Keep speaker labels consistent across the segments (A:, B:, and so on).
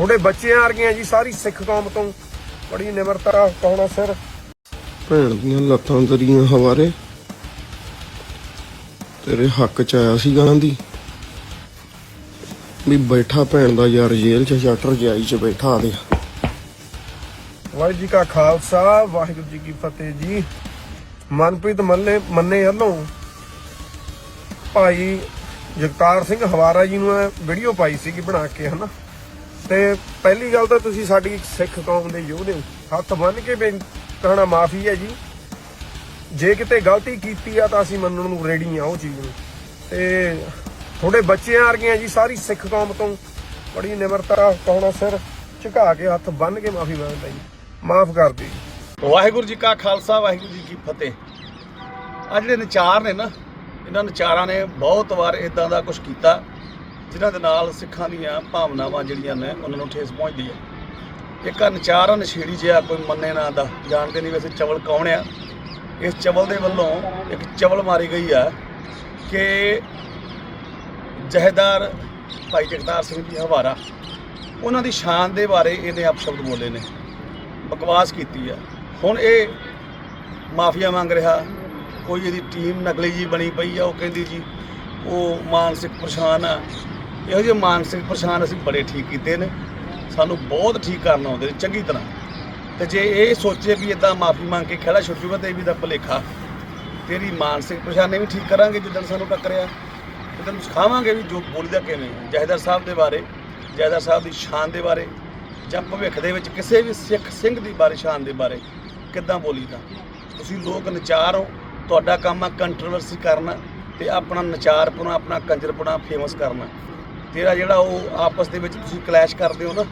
A: ਤੁਹਾਡੇ ਬੱਚੇ ਆ ਰਹੀਆਂ ਜੀ ਸਾਰੀ ਸਿੱਖ ਕੌਮ ਤੋਂ ਬੜੀ ਨਿਮਰਤਾ ਕਹਣਾ ਸਿਰ।
B: ਭੈਣ ਦੀਆਂ ਲੱਤਾਂ ਤੇਰੀਆਂ ਹਵਾਰੇ। ਤੇਰੇ ਹੱਕ ਚ ਆਇਆ ਸੀ ਗਾਂ ਦੀ ਵੀ ਬੈਠਾ ਭੈਣ ਦਾ ਯਾਰ ਜੇਲ੍ਹ ਚ ਸ਼ਟਰ ਜਾਈ ਚ ਬੈਠਾ ਦੇ।
A: ਵਾਹਿਗੁਰੂ ਜੀ ਕਾ ਖਾਲਸਾ ਵਾਹਿਗੁਰੂ ਜੀ ਕੀ ਫਤਿਹ ਜੀ। ਮਨਪ੍ਰੀਤ ਮੰਨੇ ਮੰਨੇ ਵੱਲੋਂ ਭਾਈ ਜਗਤਾਰ ਸਿੰਘ ਹਵਾਰਾ ਜੀ ਨੂੰ ਵੀਡੀਓ ਪਾਈ ਸੀਗੀ ਬਣਾ ਕੇ ਹਨਾ? ਤੇ ਪਹਿਲੀ ਗੱਲ ਤਾਂ ਤੁਸੀਂ ਸਾਡੀ ਸਿੱਖ ਕੌਮ ਦੇ ਯੋਧੇ ਹੋ ਹੱਥ ਬੰਨ ਕੇ ਬੇਨ- ਕਹਿਣਾ ਮਾਫੀ ਹੈ ਜੀ। ਜੇ ਕਿਤੇ ਗਲਤੀ ਕੀਤੀ ਆ ਤਾਂ ਅਸੀਂ ਮੰਨਣ ਨੂੰ ਰੈਡੀ ਆ ਉਹ ਚੀਜ਼ ਨੂੰ। ਤੇ ਤੁਹਾਡੇ ਬੱਚਿਆਂ ਆ ਜੀ ਸਾਰੀ ਸਿੱਖ ਕੌਮ ਤੋਂ ਬੜੀ ਨਿਮਰਤਾ ਕਹਣਾ ਸਿਰ ਝੁਕਾ ਕੇ ਹੱਥ ਬੰਨ ਕੇ ਮਾਫੀ ਮੰਗਦਾ ਜੀ। ਮਾਫ ਕਰ ਦਿਓ ਜੀ।
C: ਵਾਹਿਗੁਰੂ ਜੀ ਕਾ ਖਾਲਸਾ, ਵਾਹਿਗੁਰੂ ਜੀ ਕੀ ਫਤਿਹ। ਆ ਜਿਹੜੇ ਨਚਾਰ ਨੇ ਨਾ, ਇਹਨਾਂ ਨਚਾਰਾਂ ਨੇ ਬਹੁਤ ਵਾਰ ਇਦਾਂ ਦਾ ਕੁਝ ਕੀਤਾ। ਜਿਨ੍ਹਾਂ ਦੇ ਨਾਲ ਸਿੱਖਾਂ ਦੀਆਂ ਭਾਵਨਾਵਾਂ ਜਿਹੜੀਆਂ ਨੇ, ਉਹਨਾਂ ਨੂੰ ਠੇਸ ਪਹੁੰਚਦੀ ਹੈ। ਇੱਕ ਆ ਨਚਾਰ ਆ ਨਸ਼ੇੜੀ ਜਿਹਾ ਕੋਈ ਮੰਨੇ ਨਾ ਦਾ। ਜਾਣਦੇ ਨਹੀਂ ਵੈਸੇ ਚਵਲ ਕੌਣ ਆ। ਇਸ ਚਵਲ ਦੇ ਵੱਲੋਂ ਇੱਕ ਚਵਲ ਮਾਰੀ ਗਈ ਆ ਕਿ ਜਹੇਦਾਰ ਭਾਈ ਜਗਤਾਰ ਸਿੰਘ ਜੀ ਹਵਾਰਾ, ਉਹਨਾਂ ਦੀ ਸ਼ਾਨ ਦੇ ਬਾਰੇ ਇਹਨੇ ਅਪਸ਼ਬਦ ਬੋਲੇ ਨੇ। ਬਕਵਾਸ ਕੀਤੀ ਆ। ਹੁਣ ਇਹ ਮਾਫੀਆ ਮੰਗ ਰਿਹਾ, ਕੋਈ ਇਹਦੀ ਟੀਮ ਨਕਲੀ ਜੀ ਬਣੀ ਪਈ ਆ, ਉਹ ਕਹਿੰਦੀ ਜੀ, ਉਹ ਮਾਨਸਿਕ ਪਰੇਸ਼ਾਨ ਆ। ਇਹੋ ਜਿਹੇ ਮਾਨਸਿਕ ਪਰੇਸ਼ਾਨ ਅਸੀਂ ਬੜੇ ਠੀਕ ਕੀਤੇ ਨੇ। ਸਾਨੂੰ ਬਹੁਤ ਠੀਕ ਕਰਨ ਆਉਂਦੇ ਨੇ, ਚੰਗੀ ਤਰ੍ਹਾਂ। ਤੇ ਜੇ ਇਹ ਸੋਚੇ ਵੀ ਇਦਾਂ ਮਾਫੀ ਮੰਗ ਕੇ ਖੜਾ ਛੁੱਟ ਜੂਗਾ ਤੇ ਇਹ ਵੀ ਦਾ ਭੁਲੇਖਾ। ਤੇਰੀ ਮਾਨਸਿਕ ਪਰੇਸ਼ਾਨੀ ਵੀ ਠੀਕ ਕਰਾਂਗੇ ਜਿੱਦਣ ਸਾਨੂੰ ਟੱਕਰਿਆ ਤੇ ਤੈਨੂੰ ਸਿਖਾਵਾਂਗੇ ਵੀ ਜੋ ਬੋਲੀਦਾ ਕਿਵੇਂ। ਹੈ। ਜਹੇਦਾਰ ਸਾਹਿਬ ਦੇ ਬਾਰੇ, ਜਹੇਦਾਰ ਸਾਹਿਬ ਦੀ ਸ਼ਾਨ ਦੇ ਬਾਰੇ ਜਾਂ ਭਵਿੱਖ ਦੇ ਵਿੱਚ ਕਿਸੇ ਵੀ ਸਿੱਖ ਸਿੰਘ ਦੀ ਬਾਰੇ, ਸ਼ਾਨ ਦੇ ਬਾਰੇ ਕਿੱਦਾਂ ਬੋਲੀਦਾ ਤੁਸੀਂ ਲੋਕ ਨਚਾਰ ਹੋ, ਤੁਹਾਡਾ ਕੰਮ ਆ ਕੰਟਰੋਵਰਸੀ ਕਰਨਾ ਤੇ ਆਪਣਾ ਨਚਾਰਪੁਣਾ, ਆਪਣਾ ਕੰਜਰਪੁਣਾ ਫੇਮਸ ਕਰਨਾ। ਤੇਰਾ ਜਿਹੜਾ ਉਹ ਆਪਸ ਦੇ ਵਿੱਚ ਤੁਸੀਂ ਕਲੈਸ਼ ਕਰਦੇ ਹੋ ਨਾ,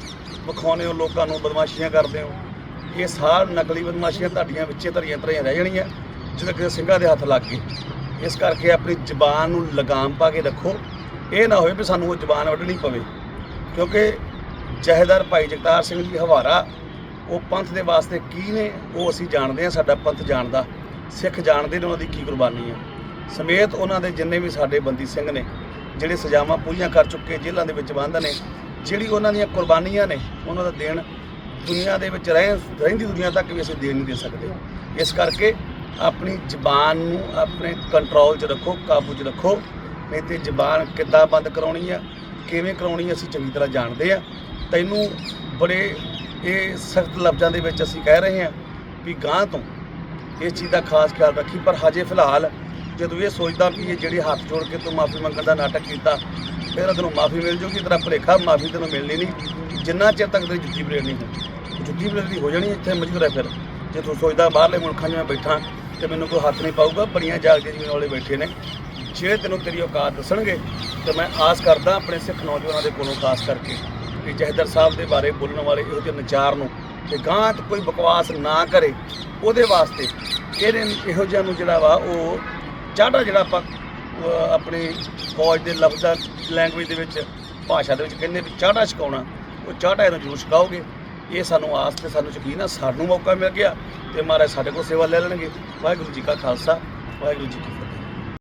C: ਵਿਖਾਉਂਦੇ ਹੋ, ਲੋਕਾਂ ਨੂੰ ਬਦਮਾਸ਼ੀਆਂ ਕਰਦੇ ਹੋ, ਇਹ ਸਾਰ ਨਕਲੀ ਬਦਮਾਸ਼ੀਆਂ ਤੁਹਾਡੀਆਂ ਵਿੱਚੇ ਧਰੀਆਂ ਧਰੀਆਂ ਰਹਿ ਜਾਣੀਆਂ, ਜਦੋਂ ਕਿਸੇ ਸਿੰਘਾਂ ਦੇ ਹੱਥ ਲੱਗ ਗਏ। ਇਸ ਕਰਕੇ ਆਪਣੀ ਜ਼ਬਾਨ ਨੂੰ ਲਗਾਮ ਪਾ ਕੇ ਰੱਖੋ। ਇਹ ਨਾ ਹੋਵੇ ਵੀ ਸਾਨੂੰ ਉਹ ਜ਼ਬਾਨ ਵੱਢਣੀ ਪਵੇ, ਕਿਉਂਕਿ ਜਹੇਦਾਰ ਭਾਈ ਜਗਤਾਰ ਸਿੰਘ ਜੀ ਹਵਾਰਾ, ਉਹ ਪੰਥ ਦੇ ਵਾਸਤੇ ਕੀ ਨੇ, ਉਹ ਅਸੀਂ ਜਾਣਦੇ ਹਾਂ, ਸਾਡਾ ਪੰਥ ਜਾਣਦਾ, ਸਿੱਖ ਜਾਣਦੇ ਨੇ ਉਹਨਾਂ ਦੀ ਕੀ ਕੁਰਬਾਨੀ ਆ ਸਮੇਤ ਉਹਨਾਂ ਦੇ ਜਿੰਨੇ ਵੀ ਸਾਡੇ ਬੰਦੀ ਸਿੰਘ ਨੇ ਜਿਹੜੇ ਸਜ਼ਾਵਾਂ ਪੂਰੀਆਂ ਕਰ ਚੁੱਕੇ ਜੇਲ੍ਹਾਂ ਦੇ ਵਿੱਚ ਬੰਦ ਨੇ, ਜਿਹੜੀ ਉਹਨਾਂ ਦੀਆਂ ਕੁਰਬਾਨੀਆਂ ਨੇ, ਉਹਨਾਂ ਦਾ ਦੇਣ ਦੁਨੀਆ ਦੇ ਵਿੱਚ ਰਹਿ, ਰਹਿੰਦੀ ਦੁਨੀਆ ਤੱਕ ਵੀ ਅਸੀਂ ਦੇ ਨਹੀਂ ਦੇ ਸਕਦੇ। ਇਸ ਕਰਕੇ ਆਪਣੀ ਜ਼ਬਾਨ ਨੂੰ ਆਪਣੇ ਕੰਟਰੋਲ 'ਚ ਰੱਖੋ, ਕਾਬੂ 'ਚ ਰੱਖੋ, ਨਹੀਂ ਤੇ ਜ਼ਬਾਨ ਕਿੱਦਾਂ ਬੰਦ ਕਰਾਉਣੀ ਆ, ਕਿਵੇਂ ਕਰਾਉਣੀ ਅਸੀਂ ਚੰਗੀ ਤਰ੍ਹਾਂ ਜਾਣਦੇ ਆ। ਤੈਨੂੰ ਬੜੇ ਇਹ ਸਖਤ ਲਫ਼ਜ਼ਾਂ ਦੇ ਵਿੱਚ ਅਸੀਂ ਕਹਿ ਰਹੇ ਹਾਂ ਵੀ ਗਾਂ ਤੋਂ ਇਸ ਚੀਜ਼ ਦਾ ਖਾਸ ਖਿਆਲ ਰੱਖੀ, ਪਰ ਹਜੇ ਫਿਲਹਾਲ ਜਦੋਂ ਇਹ ਸੋਚਦਾ ਵੀ ਇਹ ਜਿਹੜੇ ਹੱਥ ਜੋੜ ਕੇ ਤੂੰ ਮਾਫੀ ਮੰਗਣ ਦਾ ਨਾਟਕ ਕੀਤਾ, ਫਿਰ ਤੈਨੂੰ ਮਾਫੀ ਮਿਲ ਜੂਗੀ, ਤੇਰਾ ਭੁਲੇਖਾ, ਮਾਫੀ ਤੈਨੂੰ ਮਿਲਣੀ ਨਹੀਂ। ਜਿੰਨਾ ਚਿਰ ਤੱਕ ਤੇਰੀ ਜੁੱਤੀ ਬਰੇਡ ਨਹੀਂ ਹੁੰਦੀ। ਜੁੱਤੀ ਬਰੇਡ ਦੀ ਹੋ ਜਾਣੀ, ਇੱਥੇ ਮੌਜੂਦ ਹੈ ਫਿਰ। ਜੇ ਤੂੰ ਸੋਚਦਾ ਬਾਹਰਲੇ ਮੁਲਕਾਂ 'ਚ ਮੈਂ ਬੈਠਾ, ਤੇ ਮੈਨੂੰ ਕੋਈ ਹੱਥ ਨਹੀਂ ਪਾਊਗਾ, ਬੜੀਆਂ ਜਾਗ ਕੇ ਜਿਵੇਂ ਵਾਲੇ ਬੈਠੇ ਨੇ। ਜੇ ਤੈਨੂੰ ਤੇਰੀ ਔਕਾਤ ਦੱਸਣਗੇ, ਤੇ ਮੈਂ ਆਸ ਕਰਦਾ ਆਪਣੇ ਸਿੱਖ ਨੌਜਵਾਨਾਂ ਦੇ ਕੋਲੋਂ ਖਾਸ ਕਰਕੇ ਕਿ ਜਹਦਰ ਸਾਹਿਬ ਦੇ ਬਾਰੇ ਬੋਲਣ ਵਾਲੇ ਇਹੋ ਜਿਹੇ ਨਚਾਰ ਨੂੰ ਕਿ ਗਾਂ ਤੋਂ ਕੋਈ ਬਕਵਾਸ ਨਾ ਕਰੇ, ਉਹਦੇ ਵਾਸਤੇ ਇਹਦੇ ਇਹੋ ਜਿਹਾ ਨੂੰ ਜਿਹੜਾ ਵਾ ਉਹ ਚਾਹਟਾ ਜਿਹੜਾ ਆਪਾਂ, ਅਹ, ਆਪਣੀ ਫੌਜ ਦੇ ਲਫ਼ਜ਼ਾਂ ਲੈਂਗੁਏਜ ਦੇ ਵਿੱਚ, ਭਾਸ਼ਾ ਦੇ ਵਿੱਚ ਕਹਿੰਦੇ ਵੀ ਚਾਹਟਾ ਛਕਾਉਣਾ, ਉਹ ਚਾਹਟਾ ਇਹਨੂੰ ਜ਼ਰੂਰ ਛਕਾਓਗੇ। ਇਹ ਸਾਨੂੰ ਆਸ ਤੇ ਸਾਨੂੰ ਯਕੀਨ ਆ, ਸਾਨੂੰ ਮੌਕਾ ਮਿਲ ਗਿਆ ਤੇ ਮਹਾਰਾਜ ਸਾਡੇ ਕੋਲ ਸੇਵਾ ਲੈ ਲੈਣਗੇ। ਵਾਹਿਗੁਰੂ ਜੀ ਕਾ ਖਾਲਸਾ, ਵਾਹਿਗੁਰੂ ਜੀ ਕੀ ਫਤਿਹ।